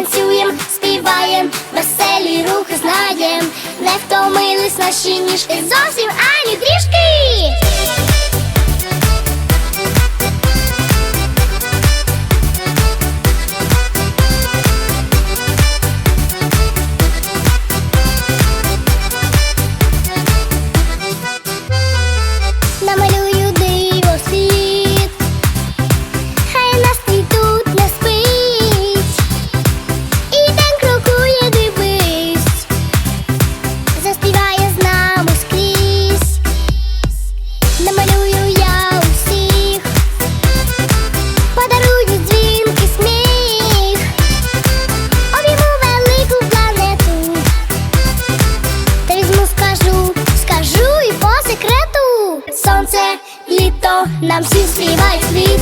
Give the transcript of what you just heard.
танцюєм, співаєм, веселі рухи знаєм, не втомились наші ніжки зовсім. сонце, літо нам всім співають світ.